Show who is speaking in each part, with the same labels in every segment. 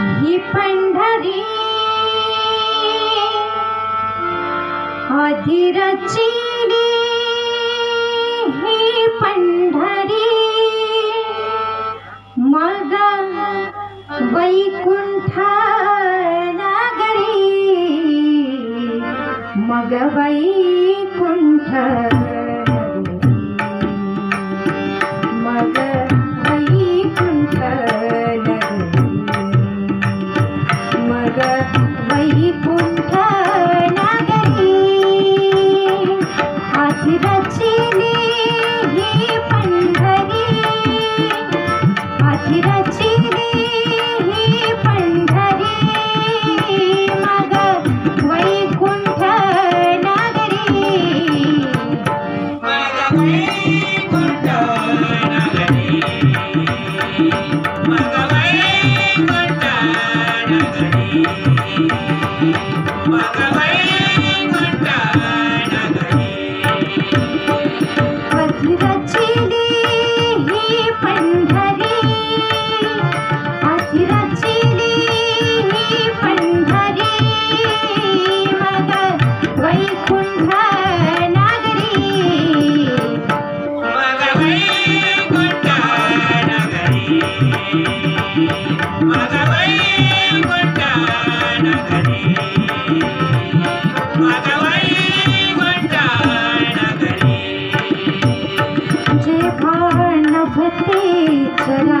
Speaker 1: ही पंढरी. अधिरची ही पंढरी. मग वैकुंठ नगरी मग वैकुंठ
Speaker 2: রাত্রি
Speaker 1: রাত্রি Thank you.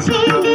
Speaker 1: see.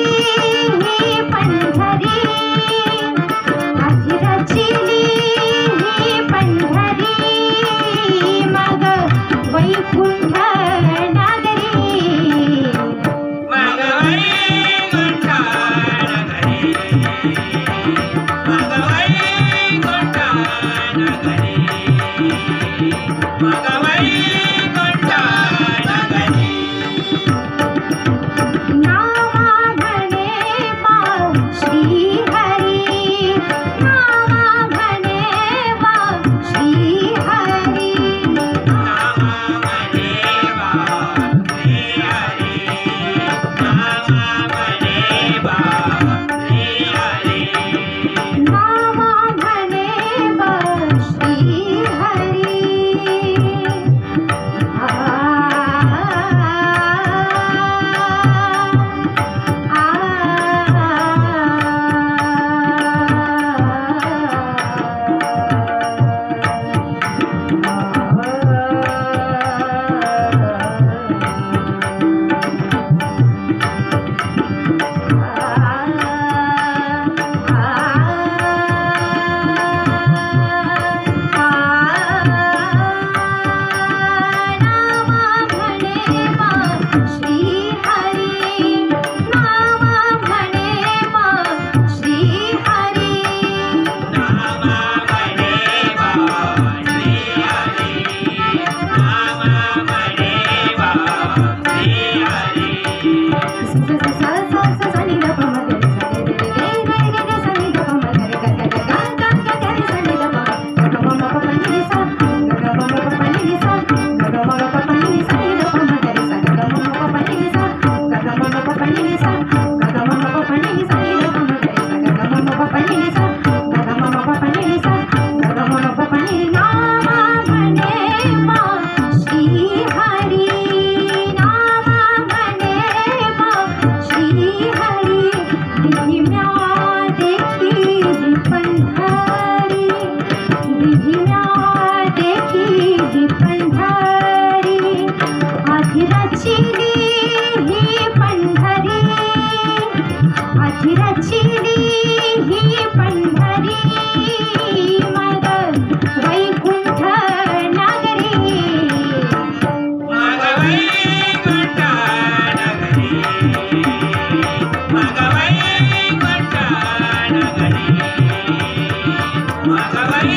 Speaker 1: Thank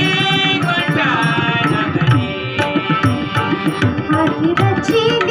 Speaker 1: you.